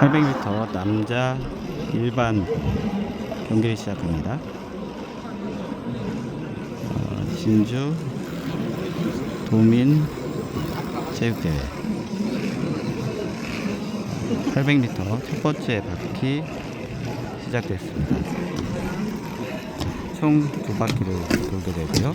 800m 남자 일반 경기를 시작합니다. 어, 진주 도민 체육대회 800m 첫 번째 바퀴 시작됐습니다. 총 두 바퀴를 돌게 되고요.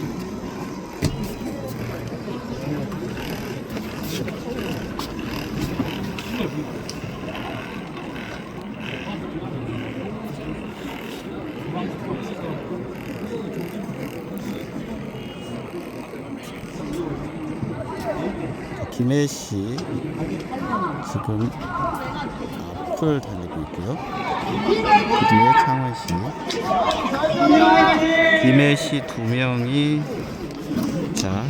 씨 지금 앞을 달리고 있고요. 그 뒤에 창원 씨, 김혜 씨두 명이 자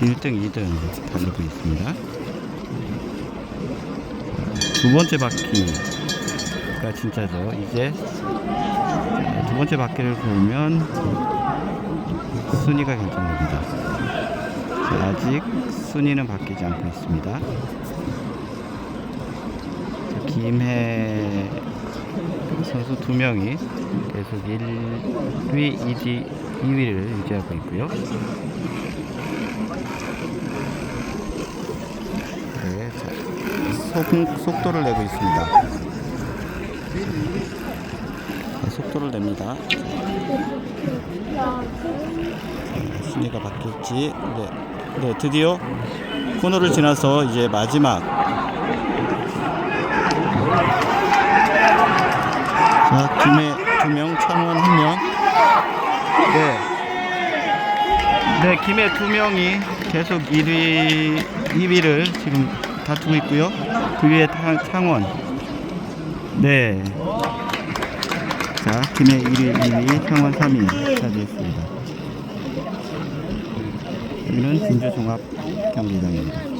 1등, 2등 달리고 있습니다. 두 번째 바퀴가 진짜죠. 이제 두 번째 바퀴를 보면 순위가 결정됩니다. 자, 아직 순위는 바뀌지 않고 있습니다. 자, 김해 선수 두 명이 계속 1위, 2위, 2위를 유지하고 있고요. 네, 자, 속, 속도를 내고 있습니다. 자, 속도를 냅니다. 순위가 바뀔지. 네. 네, 드디어 코너를 지나서 이제 마지막. 자, 김해 두 명, 창원 한 명. 네. 네, 김해 두 명이 계속 1위, 2위를 지금 다투고 있고요. 그 위에 타- 창원. 네. 자, 김해 1위, 2위, 창원 3위 차지했습니다. 여기는 진주 종합 경기장입니다.